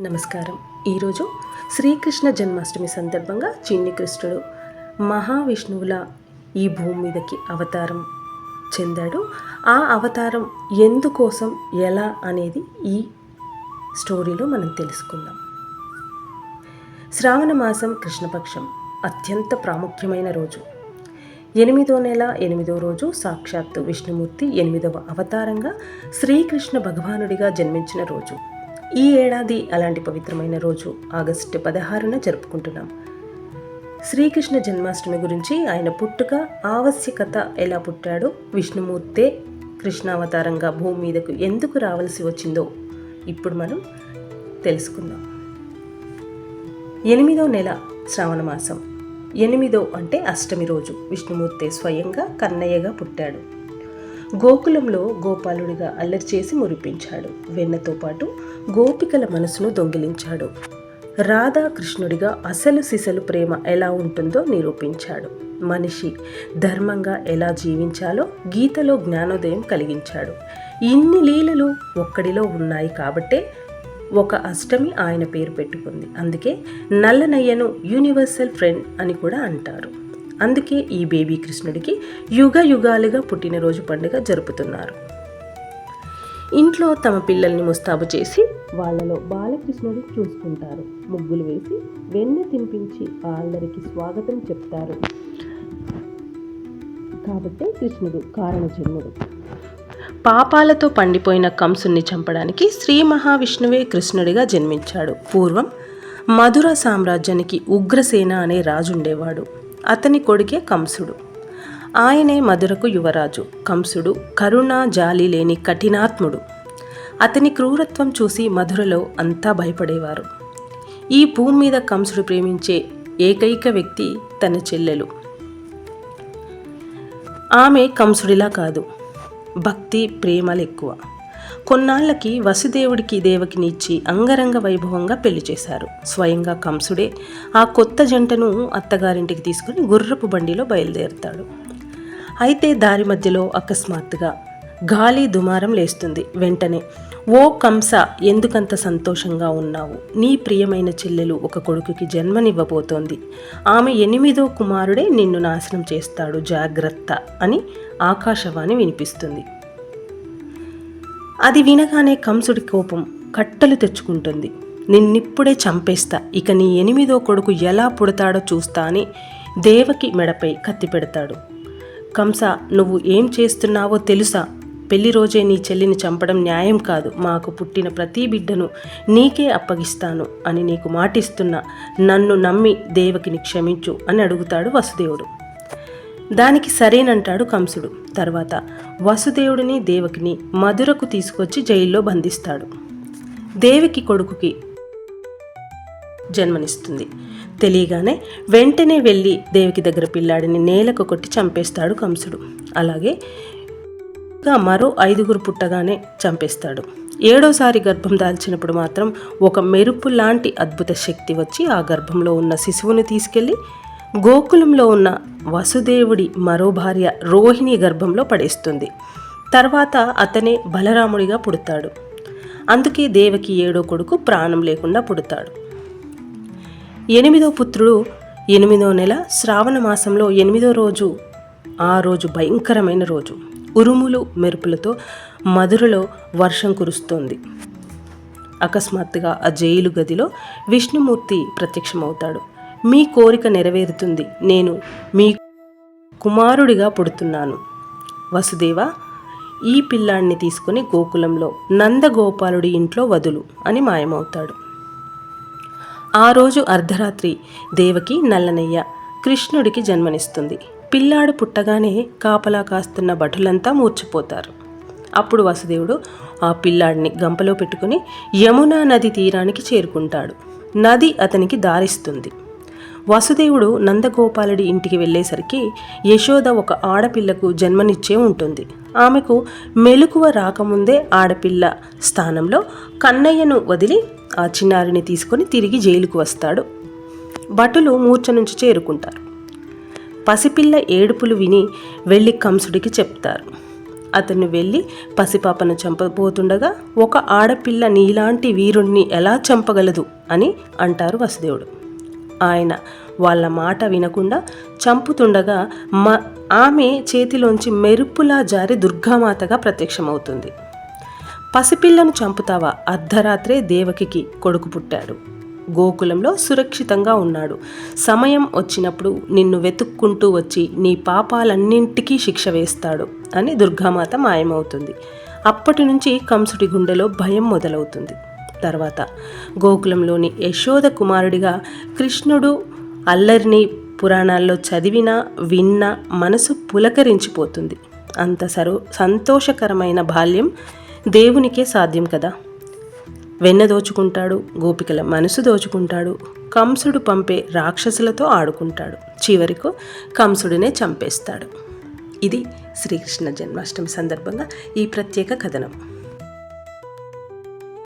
నమస్కారం. ఈరోజు శ్రీకృష్ణ జన్మాష్టమి సందర్భంగా చిన్ని కృష్ణుడు మహావిష్ణువుల ఈ భూమి మీదకి అవతారం చెందాడు. ఆ అవతారం ఎందుకోసం ఎలా అనేది ఈ స్టోరీలో మనం తెలుసుకుందాం. శ్రావణ మాసం కృష్ణపక్షం అత్యంత ప్రాముఖ్యమైన రోజు. ఎనిమిదో నెల ఎనిమిదో రోజు సాక్షాత్తు విష్ణుమూర్తి ఎనిమిదవ అవతారంగా శ్రీకృష్ణ భగవానుడిగా జన్మించిన రోజు. ఈ ఏడాది అలాంటి పవిత్రమైన రోజు ఆగస్టు పదహారున జరుపుకుంటున్నాం. శ్రీకృష్ణ జన్మాష్టమి గురించి ఆయన పుట్టుక ఆవశ్యకత ఎలా పుట్టాడో విష్ణుమూర్తే కృష్ణావతారంగా భూమి మీదకు ఎందుకు రావాల్సి వచ్చిందో ఇప్పుడు మనం తెలుసుకుందాం. ఎనిమిదో నెల శ్రావణ మాసం. ఎనిమిదో అంటే అష్టమి రోజు. విష్ణుమూర్తి స్వయంగా కన్నయ్యగా పుట్టాడు. గోకులంలో గోపాలుడిగా అల్లరి చేసి మురిపించాడు. వెన్నతో పాటు గోపికల మనసును దొంగిలించాడు. రాధాకృష్ణుడిగా అసలు సిసలు ప్రేమ ఎలా ఉంటుందో నిరూపించాడు. మనిషి ధర్మంగా ఎలా జీవించాలో గీతలో జ్ఞానోదయం కలిగించాడు. ఇన్ని లీలలు ఒక్కడిలో ఉన్నాయి కాబట్టే ఒక అష్టమి ఆయన పేరు పెట్టుకుంది. అందుకే నల్లనయ్యను యూనివర్సల్ ఫ్రెండ్ అని కూడా అంటారు. అందుకే ఈ బేబీ కృష్ణుడికి యుగ యుగాలుగా పుట్టినరోజు పండుగ జరుపుతున్నారు. ఇంట్లో తమ పిల్లల్ని ముస్తాబు చేసి వాళ్ళలో బాలకృష్ణుడు చూసుకుంటారు. ముగ్గులు వేసి వెన్నె తినిపించి వాళ్ళరికి స్వాగతం చెప్తారు. కాబట్టి కృష్ణుడు కారణజన్ముడు. పాపాలతో పండిపోయిన కంసుని చంపడానికి శ్రీ మహావిష్ణువే కృష్ణుడిగా జన్మించాడు. పూర్వం మధుర సామ్రాజ్యానికి ఉగ్రసేన అనే రాజు ఉండేవాడు. అతని కొడుకే కంసుడు. ఆయనే మధురకు యువరాజు. కంసుడు కరుణ జాలి లేని కఠినాత్ముడు. అతని క్రూరత్వం చూసి మధురలో అంతా భయపడేవారు. ఈ భూమి మీద కంసుడు ప్రేమించే ఏకైక వ్యక్తి తన చెల్లెలు. ఆమె కంసుడిలా కాదు. భక్తి ప్రేమలు ఎక్కువ కొన్నాళ్ళకి వసుదేవుడికి దేవకిని ఇచ్చి అంగరంగ వైభవంగా పెళ్ళి చేశారు. స్వయంగా కంసుడే ఆ కొత్త జంటను అత్తగారింటికి తీసుకుని గుర్రపు బండిలో బయలుదేరుతాడు. అయితే దారి మధ్యలో అకస్మాత్తుగా గాలి దుమారం లేస్తుంది. వెంటనే ఓ కంస ఎందుకంత సంతోషంగా ఉన్నావు? నీ ప్రియమైన చెల్లెలు ఒక కొడుకుకి జన్మనివ్వబోతోంది. ఆమె ఎనిమిదో కుమారుడే నిన్ను నాశనం చేస్తాడు జాగ్రత్త అని ఆకాశవాణి వినిపిస్తుంది. అది వినగానే కంసుడి కోపం కట్టలు తెచ్చుకుంటుంది. నిన్నిప్పుడే చంపేస్తా ఇక నీ ఎనిమిదో కొడుకు ఎలా పుడతాడో చూస్తా అని దేవకి మెడపై కత్తి పెడతాడు. కంస నువ్వు ఏం చేస్తున్నావో తెలుసా? పెళ్ళి రోజే నీ చెల్లిని చంపడం న్యాయం కాదు. మాకు పుట్టిన ప్రతి బిడ్డను నీకే అప్పగిస్తాను అని నీకు మాటిస్తున్నా. నన్ను నమ్మి దేవకిని క్షమించు అని అడుగుతాడు వసుదేవుడు. దానికి సరేనంటాడు కంసుడు. తర్వాత వసుదేవుడిని దేవకిని మధురకు తీసుకొచ్చి జైల్లో బంధిస్తాడు. దేవికి కొడుకుకి జన్మనిస్తుంది. తెలియగానే వెంటనే వెళ్ళి దేవికి దగ్గర పిల్లాడిని నేలకు కొట్టి చంపేస్తాడు కంసుడు. అలాగే మరో ఐదుగురు పుట్టగానే చంపేస్తాడు. ఏడోసారి గర్భం దాల్చినప్పుడు మాత్రం ఒక మెరుపు లాంటి అద్భుత శక్తి వచ్చి ఆ గర్భంలో ఉన్న శిశువుని తీసుకెళ్ళి గోకులంలో ఉన్న వసుదేవుడి మరో భార్య రోహిణి గర్భంలో పడేస్తుంది. తర్వాత అతనే బలరాముడిగా పుడతాడు. అందుకే దేవకి ఏడో కొడుకు ప్రాణం లేకుండా పుడతాడు. ఎనిమిదో పుత్రుడు ఎనిమిదో నెల శ్రావణ మాసంలో ఎనిమిదో రోజు ఆ రోజు భయంకరమైన రోజు. ఉరుములు మెరుపులతో మధురలో వర్షం కురుస్తోంది. అకస్మాత్తుగా ఆ జైలు గదిలో విష్ణుమూర్తి ప్రత్యక్షమవుతాడు. మీ కోరిక నెరవేరుతుంది. నేను మీ కుమారుడిగా పుడుతున్నాను. వసుదేవ ఈ పిల్లాడిని తీసుకుని గోకులంలో నందగోపాలుడి ఇంట్లో వదులు అని మాయమవుతాడు. ఆ రోజు అర్ధరాత్రి దేవకి నల్లనయ్య కృష్ణుడికి జన్మనిస్తుంది. పిల్లాడు పుట్టగానే కాపలా కాస్తున్న భటులంతా మూర్చిపోతారు. అప్పుడు వసుదేవుడు ఆ పిల్లాడిని గంపలో పెట్టుకుని యమునా నది తీరానికి చేరుకుంటాడు. నది అతనికి దారిస్తుంది. వసుదేవుడు నందగోపాలుడి ఇంటికి వెళ్ళేసరికి యశోద ఒక ఆడపిల్లకు జన్మనిచ్చే ఉంటుంది. ఆమెకు మెలకువ రాకముందే ఆడపిల్ల స్థానంలో కన్నయ్యను వదిలి ఆ చిన్నారిని తీసుకొని తిరిగి జైలుకు వస్తాడు. భటులు మూర్ఛ నుంచి చేరుకుంటారు. పసిపిల్ల ఏడుపులు విని వెళ్ళి కంసుడికి చెప్తారు. అతను వెళ్ళి పసిపాపను చంపబోతుండగా ఒక ఆడపిల్ల నీలాంటి వీరుణ్ణి ఎలా చంపగలదు అని అంటారు వసుదేవుడు. ఆయన. వాళ్ళ మాట వినకుండా చంపుతుండగా మా ఆమె చేతిలోంచి మెరుపులా జారి దుర్గామాతగా ప్రత్యక్షమవుతుంది. పసిపిల్లను చంపుతావా? అర్ధరాత్రే దేవకికి కొడుకు పుట్టాడు. గోకులంలో సురక్షితంగా ఉన్నాడు. సమయం వచ్చినప్పుడు నిన్ను వెతుక్కుంటూ వచ్చి నీ పాపాలన్నింటికీ శిక్ష వేస్తాడు అని దుర్గామాత మాయమవుతుంది. అప్పటి నుంచి కంసుడి గుండెలో భయం మొదలవుతుంది. తర్వాత గోకులంలోని యశోద కుమారుడిగా కృష్ణుడు అల్లరిని పురాణాల్లో చదివినా విన్నా మనసు పులకరించిపోతుంది. అంత సరో సంతోషకరమైన బాల్యం దేవునికే సాధ్యం కదా. వెన్న దోచుకుంటాడు గోపికల మనసు దోచుకుంటాడు కంసుడు పంపే రాక్షసులతో ఆడుకుంటాడు. చివరకు కంసుడినే చంపేస్తాడు. ఇది శ్రీకృష్ణ జన్మాష్టమి సందర్భంగా ఈ ప్రత్యేక కథనం.